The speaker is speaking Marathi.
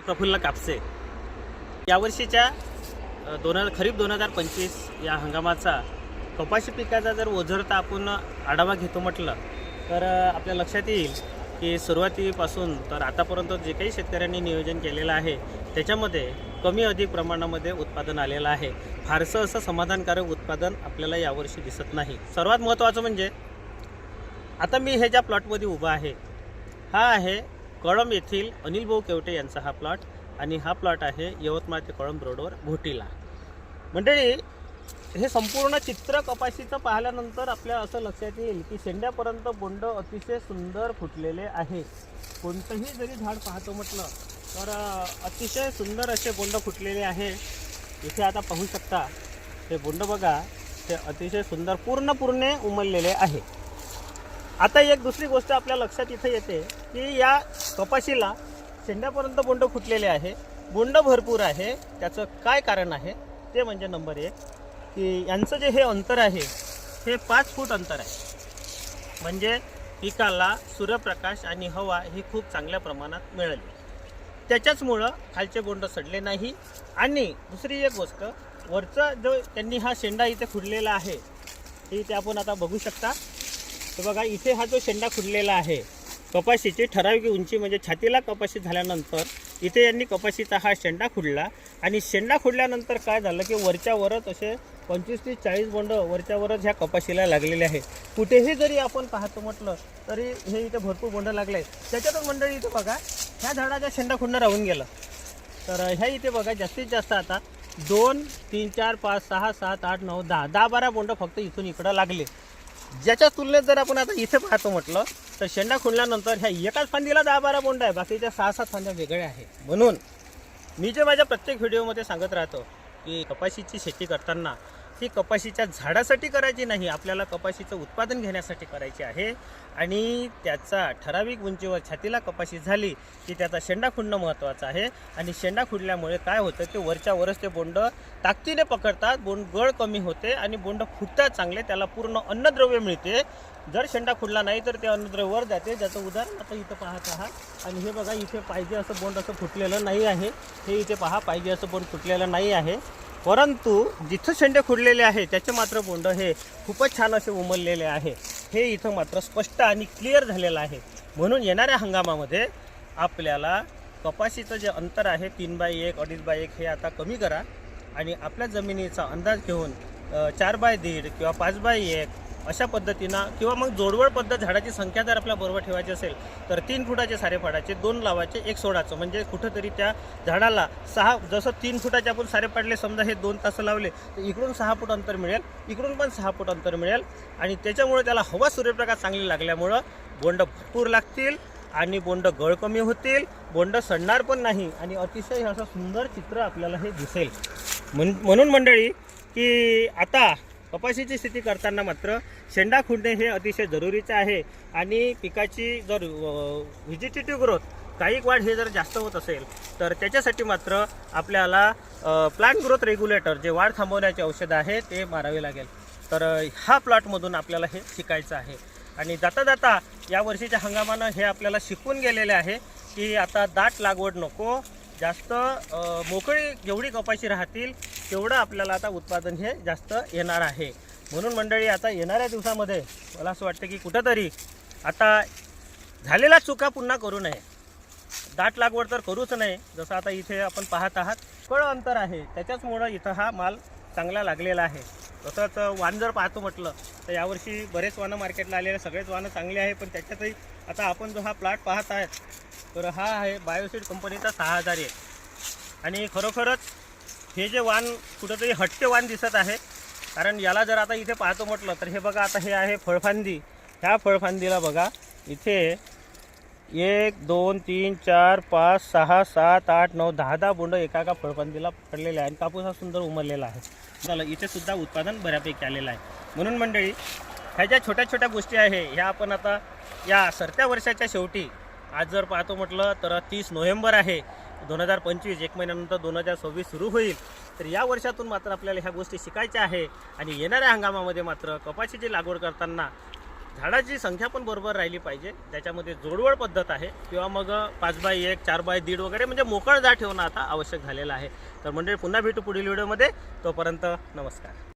प्रफुल्ल कापसे. यावर्षीच्या दोन हजार खरीप दोन हजार पंचवीस या हंगामाचा कपाशी पिकाचा जर ओझरता आपण आढावा घेतो म्हटलं तर आपल्या लक्षात येईल की सुरुवातीपासून तर आतापर्यंत जे काही शेतकऱ्यांनी नियोजन केलेलं आहे त्याच्यामध्ये कमी अधिक प्रमाणामध्ये उत्पादन आलेलं आहे. फारसं असं समाधानकारक उत्पादन आपल्याला यावर्षी दिसत नाही. सर्वात महत्त्वाचं म्हणजे आता मी हे ज्या प्लॉटमध्ये उभा आहे हा आहे कळंब येथील अनिल भाऊ केवटे यांचा हा प्लॉट आणि हा प्लॉट आहे यवतमाळ ते कळंब रोडवर घोटीला. मंडळी हे संपूर्ण चित्र कपाशीचं पाहिल्यानंतर आपल्या असं लक्षात येईल की शेंड्यापर्यंत बोंड अतिशय सुंदर फुटलेले आहे. कोणतंही जरी झाड पाहतो म्हटलं तर अतिशय सुंदर असे बोंड फुटलेले आहे. इथे आता पाहू शकता हे बोंड बघा ते अतिशय सुंदर पूर्ण उमललेले आहे. आता एक दुसरी गोष्ट आपल्या लक्षात इथे येते की या कपाशीला शेंड्यापर्यंत बोंड फुटलेले आहे. बोंड भरपूर आहे. त्याचं काय कारण आहे? ते म्हणजे नंबर एक की यांचं जे हे अंतर आहे हे पाच फूट अंतर आहे. म्हणजे पिकाला सूर्यप्रकाश आणि हवा ही खूप चांगल्या प्रमाणात मिळाली. त्याच्याचमुळं खालचे बोंड सडले नाही. आणि दुसरी एक गोष्ट वरचा जो त्यांनी हा शेंडा इथे खुडलेला आहे ते इथे आपण आता बघू शकता. तर बघा इथे हा जो शेंडा खुडलेला आहे कपाशीची ठराविक उंची म्हणजे छातीला कपाशी झाल्यानंतर इथे यांनी कपाशीचा हा शेंडा खुडला. आणि शेंडा खुडल्यानंतर काय झालं की वरच्यावरच असे पंचवीस ते चाळीस बोंड वरच्यावरच ह्या कपाशीला लागलेले आहे कुठेही जरी आपण पाहतो म्हटलं तरी हे इथे भरपूर बोंड लागले आहेत त्याच्यातून मंडळी इथे बघा ह्या झाडाचा शेंडा खुडणं राहून गेलं. तर ह्या इथे बघा जास्तीत जास्त आता दोन तीन चार पाच सहा सात आठ नऊ दहा दहा बारा बोंड फक्त इथून इकडं लागले. ज्याच्या तुलनेत जर आपण आता इथे पाहतो म्हटलं तर शेंडा खुणल्यानंतर ह्या एकाच फांदीला दहा बारा बोंड आहे बाकीच्या सहा सात फांद्या वेगळ्या आहे म्हणून मी जे माझ्या प्रत्येक व्हिडिओमध्ये सांगत राहतो की कपाशीची शेती करताना ही कपाशीच्या झाडासाठी करायची नाही आपल्याला कपाशीचं उत्पादन घेण्यासाठी करायची आहे. आणि त्याचा ठराविक उंचीवर छातीला कपाशी झाली की त्याचा शेंडा खुडणं महत्त्वाचं आहे. आणि शेंडा खुडल्यामुळे काय होतं ते वरच्या वरच ते बोंड ताकदीने पकडतात बोंड गळ कमी होते आणि बोंड फुटतात चांगले त्याला पूर्ण अन्नद्रव्य मिळते. जर शेंडा खुडला नाही तर ते अन्नद्रव्य वर जाते. ज्याचं उदाहरण आता इथं पाहत आहात. आणि हे बघा इथे पाहिजे असं बोंड असं फुटलेलं नाही आहे. हे इथे पहा पाहिजे असं बोंड फुटलेलं नाही आहे. परंतु जिथं शेंडे खुडलेले आहे त्याचे मात्र बोंड हे खूपच छान असे उमललेले आहे. हे इथं मात्र स्पष्ट आणि क्लिअर झालेलं आहे. म्हणून येणाऱ्या हंगामामध्ये आपल्याला कपाशीचं जे अंतर आहे तीन बाय एक अडीच बाय एक हे आता कमी करा आणि आपल्या जमिनीचा अंदाज घेऊन चार बाय दीड किंवा पाच बाय एक अशा पद्धतीनं किंवा मग जोडवळ पद्धत झाडाची संख्या जर आपल्या बरोबर ठेवायची असेल तर तीन फुटाचे सारे पाडायचे दोन लावायचे एक सोडाचं म्हणजे कुठंतरी त्या झाडाला सहा जसं तीन फुटाचे आपण सारे पाडले समजा हे दोन तास लावले तर इकडून सहा फूट अंतर मिळेल इकडून पण सहा फूट अंतर मिळेल. आणि त्याच्यामुळे त्याला हवा सूर्यप्रकाश चांगली लागल्यामुळं बोंड भरपूर लागतील आणि बोंड गळ कमी होतील बोंड सडणार पण नाही आणि अतिशय असं सुंदर चित्र आपल्याला हे दिसेल. म्हणून मंडळी की आता कपाशीची स्थिती करताना मात्र शेंडा खुडणे हे अतिशय जरुरीचं आहे. आणि पिकाची जर व्हिजिटेटिव्ह ग्रोथ काही वाढ हे जर जास्त होत असेल तर त्याच्यासाठी मात्र आपल्याला प्लांट ग्रोथ रेग्युलेटर जे वाढ थांबवण्याचे औषध आहे ते मारावे लागेल. तर ह्या प्लॉटमधून आपल्याला हे शिकायचं आहे. आणि जाता जाता या वर्षीच्या हंगामानं हे आपल्याला शिकून गेलेले आहे की आता दाट लागवड नको जास्त मोकळी जेवढी कपाशी राहतील तेवढं आपल्याला आता उत्पादन हे जास्त येणार आहे. म्हणून मंडळी आता येणाऱ्या दिवसामध्ये मला असं वाटतं की कुठंतरी आता झालेल्या चुका पुन्हा करू नये. दाट लागवड तर करूच नाही जसं आता इथे आपण पाहत आहात. कळ अंतर आहे. त्याच्याचमुळं इथं हा माल चांगला लागलेला आहे. तसंच वाण जर पाहतो म्हटलं तर यावर्षी बरेच वाणं मार्केटला आलेले सगळेच वाणं चांगले आहे पण त्याच्यातही आता आपण जो हा प्लॉट पाहत आहेत तर हा आहे बायोसीड कंपनीचा सहा हजार एक. आणि खरोखरच हे जे वाण कुठंतरी हट्टे वाण दिसत आहे. कारण याला जर आता इथे पाहतो म्हटलं तर हे बघा आता हे आहे फळफांदी. ह्या फळफांदीला बघा इथे एक दोन तीन चार पाच सहा सात आठ नऊ दहा दहा बोंड एका एका फळफांदीला पडलेले आहे आणि कापूस हा सुंदर उमरलेला आहे. झालं इथेसुद्धा उत्पादन बऱ्यापैकी आलेलं आहे. म्हणून मंडळी ह्या ज्या छोट्या छोट्या गोष्टी आहे ह्या आपण आता या सरत्या वर्षाच्या शेवटी आज जर पाहतो म्हटलं तर तीस नोव्हेंबर आहे. दोन हजार पंचवीस एक महिन्यानंतर दोन हजार सव्वीस सुरू होईल. तर या वर्षातून मात्र आपल्याला ह्या गोष्टी शिकायच्या आहे. आणि येणाऱ्या हंगामामध्ये मात्र कपाशीची लागवड करताना झाडाची संख्या पण बरोबर राहिली पाहिजे. त्याच्यामध्ये जोडवळ पद्धत आहे. किंवा मग पाच बाय एक चार बाय दीड वगैरे म्हणजे मोकळ जा ठेवणं आता आवश्यक झालेलं आहे. तर म्हणजे पुन्हा भेटू पुढील व्हिडिओमध्ये. तोपर्यंत नमस्कार.